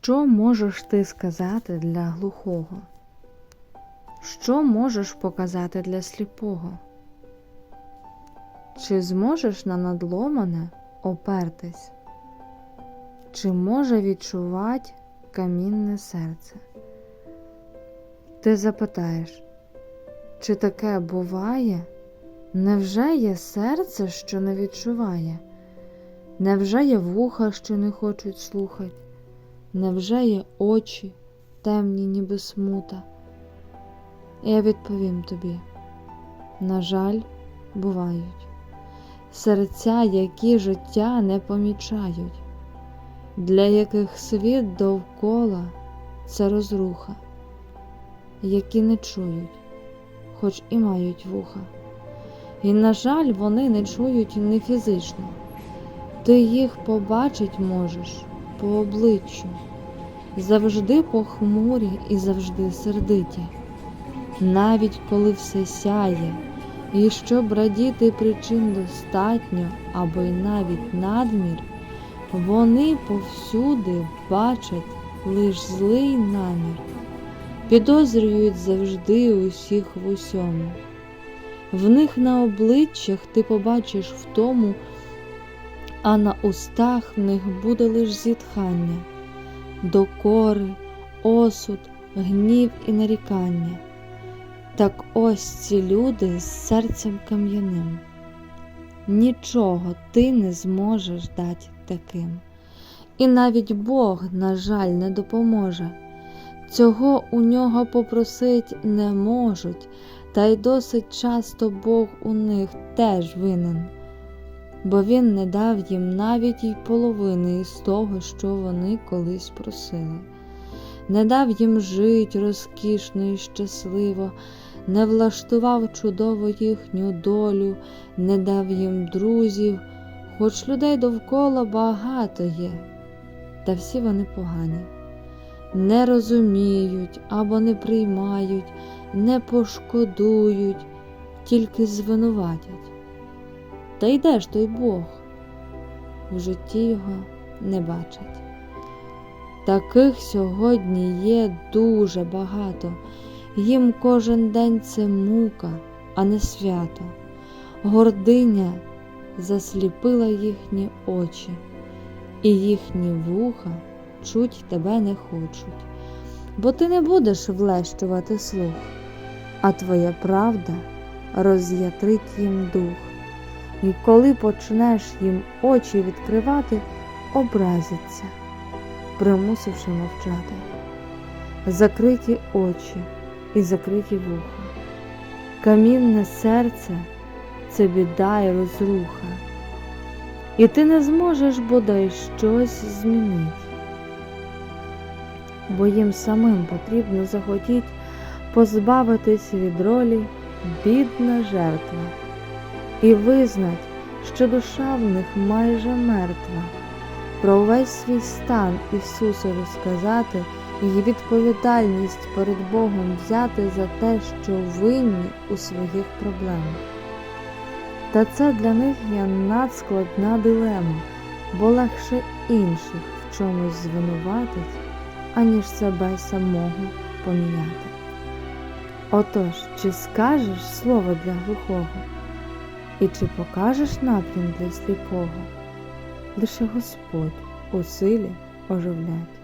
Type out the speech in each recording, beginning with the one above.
Що можеш ти сказати для глухого? Що можеш показати для сліпого? Чи зможеш на надломане опертись? Чи може відчувати камінне серце? Ти запитаєш, чи таке буває? Невже є серце, що не відчуває? Невже є вуха, що не хочуть слухати? Невже є очі, темні, ніби смута? Я відповім тобі: на жаль, бувають серця, які життя не помічають, для яких світ довкола це розруха, які не чують, хоч і мають вуха. І, на жаль, вони не чують не фізично. Ти їх побачить можеш по обличчю, завжди похмурі і завжди сердиті, навіть коли все сяє, і щоб радіти причин достатньо або й навіть надмір, вони повсюди бачать лиш злий намір, підозрюють завжди усіх в усьому. В них на обличчях ти побачиш втому, а на устах в них буде лиш зітхання, докори, осуд, гнів і нарікання. Так ось ці люди з серцем кам'яним. Нічого ти не зможеш дати таким. І навіть Бог, на жаль, не допоможе. Цього у нього попросить не можуть, та й досить часто Бог у них теж винен, бо Він не дав їм навіть й половини із того, що вони колись просили, не дав їм жить розкішно і щасливо, не влаштував чудово їхню долю, не дав їм друзів, хоч людей довкола багато є, та всі вони погані. Не розуміють або не приймають, не пошкодують, тільки звинуватять. Та й де ж той Бог? В житті його не бачать. Таких сьогодні є дуже багато, їм кожен день це мука, а не свято. Гординя засліпила їхні очі, і їхні вуха чуть тебе не хочуть, бо ти не будеш влещувати слух, а твоя правда роз'ятрить їм дух. І коли почнеш їм очі відкривати, образяться, примусивши мовчати. Закриті очі і закриті вуха. Камінне серце це біда і розруха, і ти не зможеш бодай щось змінити бо їм самим потрібно захотіть позбавитись від ролі бідна жертва і визнать, що душа в них майже мертва, про увесь свій стан Ісусу розказати і відповідальність перед Богом взяти за те, що винні у своїх проблемах. Та це для них є надскладна дилема, бо легше інших в чомусь звинуватить аніж себе самого поміняти. Отож, чи скажеш слово для глухого, і чи покажеш напрям для сліпого? Лише Господь у силі оживлять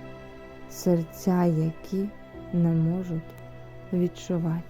серця, які не можуть відчувати.